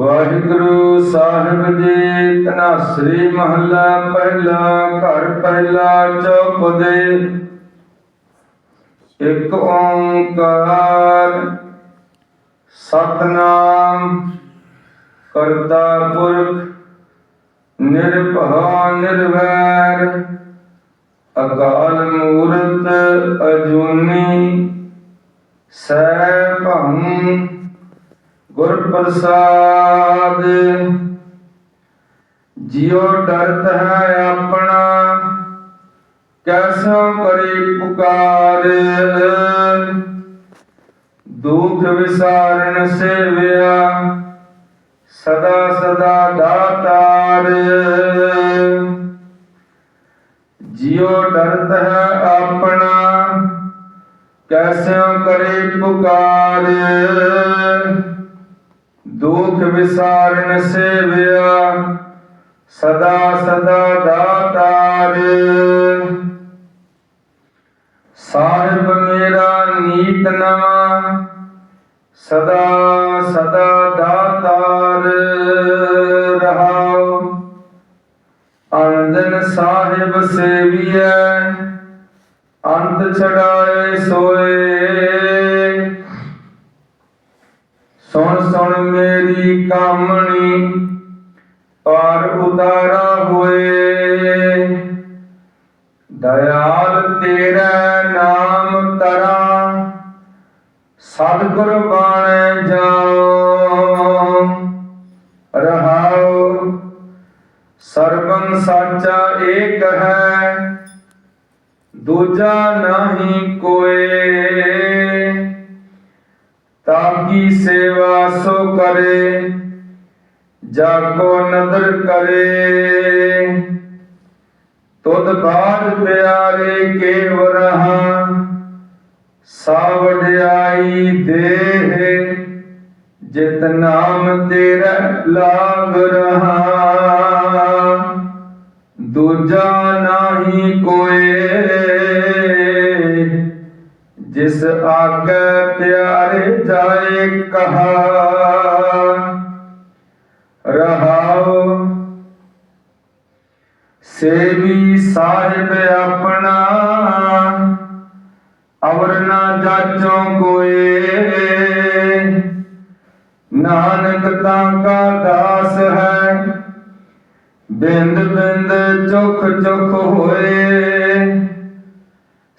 ਵਾਹਿਗੁਰੂ ਸਾਹਿਬ ਜੀ ਤਨਾਸਰੀ ਮਹੱਲਾ, ਪਹਿਲਾ ਘਰ, ਪਹਿਲਾ ਚੌਪਦੇ। ਇੱਕ ਓੰਕਾਰ ਸਤਨਾਮ ਕਰਤਾ ਪੁਰਖ, ਨਿਰਭਉ, ਨਿਰਵੈਰ, ਅਕਾਲ ਮੂਰਤ ਅਜੂਨੀ ਸੈਭੰ ਗੁਰ ਪ੍ਰਸਾਦ ਜਿਉ ਡਰਤ ਹੈ ਆਪਣਾ, ਕੈਸੋ ਕਰੀ ਪੁਕਾਰ? ਦੁਖ ਵਿਸਾਰਨ ਸੇਵਿਆ, ਸਦਾ ਸਦਾ ਦਾਤਾਰ। ਜਿਉ ਡਰਤ ਹੈ ਆਪਣਾ ਕੈਸਿਓ ਕਰੇ ਪੁਕਾਰ? ਦੁਖ ਵਿਸਾਰਨ ਸੇਵਿਆ, ਸਦਾ ਸਦਾ ਦਾਤਾਰ ਸਾਹਿਬ ਮੇਰਾ ਨੀਤ ਨਵਾ, ਸਦਾ ਸਦਾ ਦਾਤਾਰ ਰਹਾਉ। ਅਨੰਦਨ ਸਾਹਿਬ ਸੇਵੀਐ, ਅੰਤ ਛੜਾਏ ਸੋਏ। ਮੇਰੀ ਕਾਮਣੀ ਪਾਰ ਉਤਾਰਾ ਹੋਏ। ਦਇਆਲ ਤੇਰਾ ਨਾਮ ਤਰਾ ਸਤਿਗੁਰ ਬਾਣੇ ਜਾਓ। ਰਹਾਉ, ਸਰਬੰ ਸਾਚਾ ਏਕ ਹੈ, ਦੂਜਾ ਨਹੀਂ ਕੋਏ। ਤਾਕੀ ਸੇਵਾ ਸੋ ਕਰੇ, ਜਾ ਕੋ ਨਦਰ ਕਰੇ। ਤੁਧ ਬਾਦ ਪਿਆਰੇ ਕੇਵ ਰਹਾ ਸਾਵੜਾਈ ਦੇਹ, ਜਿਤ ਨਾਮ ਤੇਰਾ ਲਾਗ ਰਹਾ ਦੂਜਾ ਨਾਹੀ ਕੋਏ ਜਿਸ ਆਗੇ ਪਿਆਰੇ ਜਾਏ ਕਹਾ ਰਹਾਉ। ਸੇਵੀ ਸਾਹਿਬ ਆਪਣਾ, ਅਵਰ ਨਾ ਜਾਚੋ ਕੋਏ। ਨਾਨਕ ਤਾਂ ਕਾ ਦਾਸ ਹੈ, ਬਿੰਦ ਬਿੰਦ ਚੁਖ ਚੁਖ ਹੋਏ।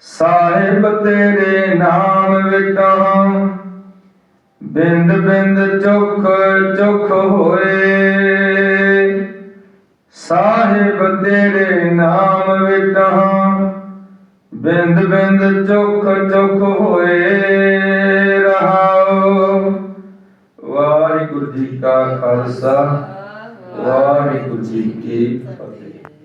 ਸਾਹਿਬ ਤੇਰੇ ਨਾਮ ਵਿਟਾਂ ਬਿੰਦ ਬਿੰਦ ਚੁਖ ਚੁਖ ਹੋਏ। ਸਾਹਿਬ ਤੇਰੇ ਨਾਮ ਵਿਟਾਂ ਬਿੰਦ ਬਿੰਦ ਚੁਖ ਚੁਖ ਹੋਏ ਰਹਾਉ ਵਾਹਿਗੁਰੂ ਜੀ ਕਾ ਖਾਲਸਾ। ਵਾਹਿਗੁਰੂ ਜੀ ਕੀ ਫਤਿਹ।